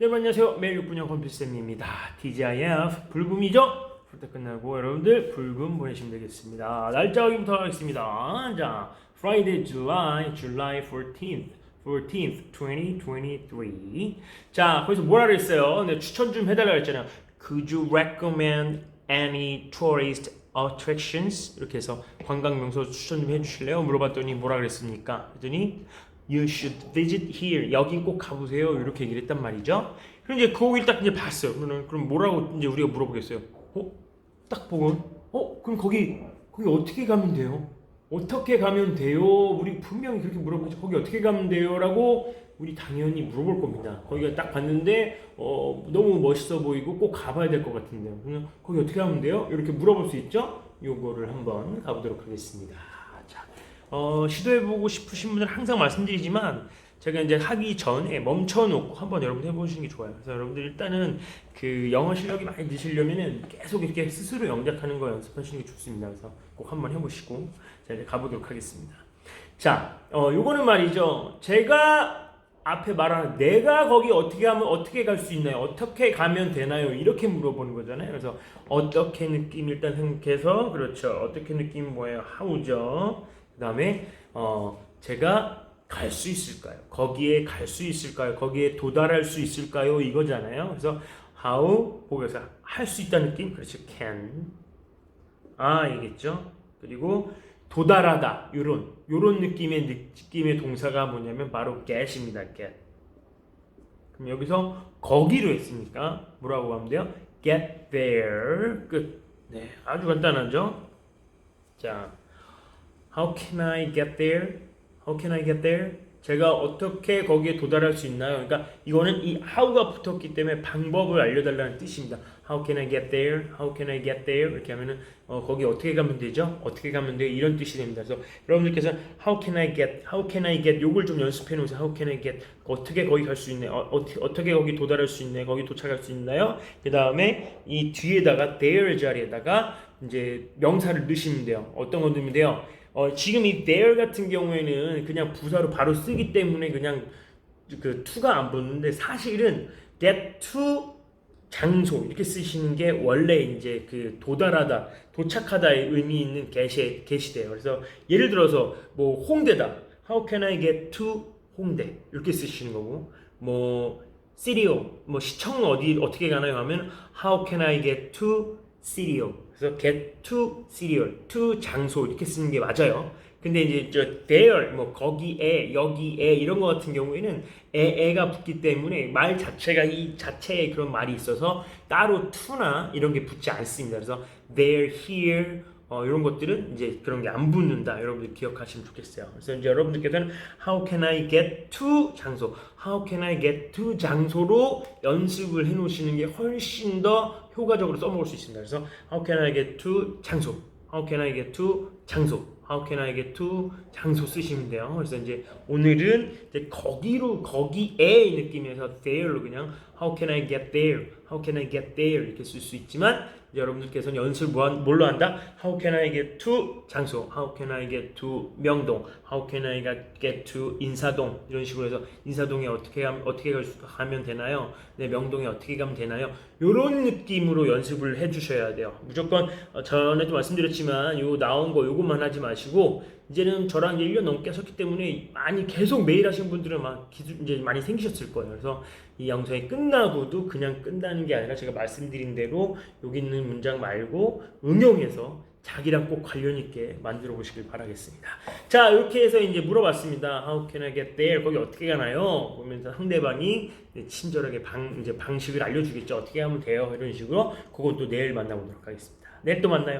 여러분 안녕하세요. 매일 6분형 컴퓨터쌤입니다. TGIF 불금이죠? 풀때 끝나고 여러분들 불금 보내시면 되겠습니다. 날짜 확인부터 하겠습니다. 자, Friday, July, July 14th. 14th, 2023. 자, 거기서 뭐라 그랬어요? 네, 추천 좀 해달라 그랬잖아요. Could you recommend any tourist attractions? 이렇게 해서 관광 명소 추천 좀 해주실래요? 물어봤더니 뭐라 그랬습니까? 그랬더니 You should visit here. 여긴 꼭 가보세요. 이렇게 얘기를 했단 말이죠. 그럼 이제 거길 딱 이제 봤어요. 그러면 그럼 뭐라고 이제 우리가 물어보겠어요? 어? 딱 보고 어? 그럼 거기 거기 어떻게 가면 돼요? 어떻게 가면 돼요? 우리 분명히 그렇게 물어보죠. 거기 어떻게 가면 돼요?라고 우리 당연히 물어볼 겁니다. 거기가 딱 봤는데 어, 너무 멋있어 보이고 꼭 가봐야 될 것 같은데요. 그냥 거기 어떻게 가면 돼요? 이렇게 물어볼 수 있죠? 요거를 한번 가보도록 하겠습니다. 자, 어, 시도해보고 싶으신 분들 항상 말씀드리지만 제가 이제 하기 전에 멈춰놓고 한번 여러분 해보시는 게 좋아요. 그래서 여러분들 일단은 그 영어 실력이 많이 느시려면은 계속 이렇게 스스로 영작하는 거 연습하시는 게 좋습니다. 그래서 꼭 한번 해보시고 자 이제 가보도록 하겠습니다. 자, 어, 요거는 말이죠. 제가 앞에 말하는 내가 거기 어떻게 하면 어떻게 갈 수 있나요? 어떻게 가면 되나요? 이렇게 물어보는 거잖아요. 그래서 어떻게 느낌 일단 생각해서 그렇죠. 어떻게 느낌 뭐예요? how죠. 그 다음에 어 제가 갈 수 있을까요? 거기에 갈 수 있을까요? 거기에 도달할 수 있을까요? 이거잖아요. 그래서 how 보고서 할 수 있다는 느낌 그렇죠. can 아 이겠죠. 그리고 도달하다 요런 요런 느낌의 느낌의 동사가 뭐냐면 바로 get입니다. get. 그럼 여기서 거기로 했으니까 뭐라고 하면 돼요? get there 끝. 네, 아주 간단하죠. 자, how can I get there? How can I get there? 제가 어떻게 거기에 도달할 수 있나요? 그러니까 이거는 이 how가 붙었기 때문에 방법을 알려달라는 뜻입니다. How can I get there? How can I get there? 이렇게 하면은 어, 거기 어떻게 가면 되죠? 어떻게 가면 돼요? 이런 뜻이 됩니다. 그래서 여러분들께서 How can I get? How can I get? 요걸 좀 연습해 놓으세요. How can I get? 어떻게 거기 갈 수 있네? 어, 어떻게 어떻게 거기 도달할 수 있네? 거기 도착할 수 있나요? 그 다음에 이 뒤에다가 there 자리에다가 이제 명사를 넣으시면 돼요. 어떤 거 넣으면 돼요? 어, 지금 이 there 같은 경우에는 그냥 부사로 바로 쓰기 때문에 그냥 그 to가 안 붙는데 사실은 get to 장소 이렇게 쓰시는 게 원래 이제 그 도달하다 도착하다의 의미 있는 get이 get이돼요. 그래서 예를 들어서 뭐 홍대다. How can I get to 홍대 이렇게 쓰시는 거고 뭐 시리오 뭐 시청 어디 어떻게 가나요 하면 How can I get to 시리오 그래서 get to serial to 장소 이렇게 쓰는 게 맞아요. 근데 이제 저 there 뭐 거기에 여기에 이런 거 같은 경우에는 에, 에가 붙기 때문에 말 자체가 이 자체에 그런 말이 있어서 따로 to나 이런 게 붙지 않습니다. 그래서 there, here 어, 이런 것들은 이제 그런 게 안 붙는다. 여러분들 기억하시면 좋겠어요. 그래서 이제 여러분들께서는 how can I get to 장소, how can I get to 장소로 연습을 해 놓으시는 게 훨씬 더 효과적으로 써먹을 수 있습니다. 그래서 how can I get to 장소, how can I get to 장소, how can I get to 장소 쓰시면 돼요. 그래서 이제 오늘은 이제 거기로 거기에 느낌에서 there로 그냥 how can I get there, how can I get there 이렇게 쓸 수 있지만 여러분들께서는 한- 뭘로 한다? How can I get to 장소? How can I get to 명동? How can I get to 인사동? 이런 식으로 해서 인사동에 어떻게 가면 어떻게 가면 되나요? 네, 명동에 어떻게 가면 되나요? 이런 느낌으로 연습을 해주셔야 돼요. 무조건 어, 전에도 말씀드렸지만 요 나온 거 요것만 하지 마시고 이제는 저랑 이제 1년 넘게 하셨기 때문에 많이 계속 매일 하시는 분들은 막 기술 이제 많이 생기셨을 거예요. 그래서 이 영상이 끝나고도 그냥 끝나는 게 아니라 제가 말씀드린 대로 여기 있는 문장 말고 응용해서 자기랑 꼭 관련 있게 만들어 보시길 바라겠습니다. 자, 이렇게 해서 이제 물어봤습니다. How can I get there? 거기 어떻게 가나요? 보면서 상대방이 친절하게 방, 이제 방식을 알려주겠죠. 어떻게 하면 돼요? 이런 식으로 그건 또 내일 만나보도록 하겠습니다. 내일 또 만나요.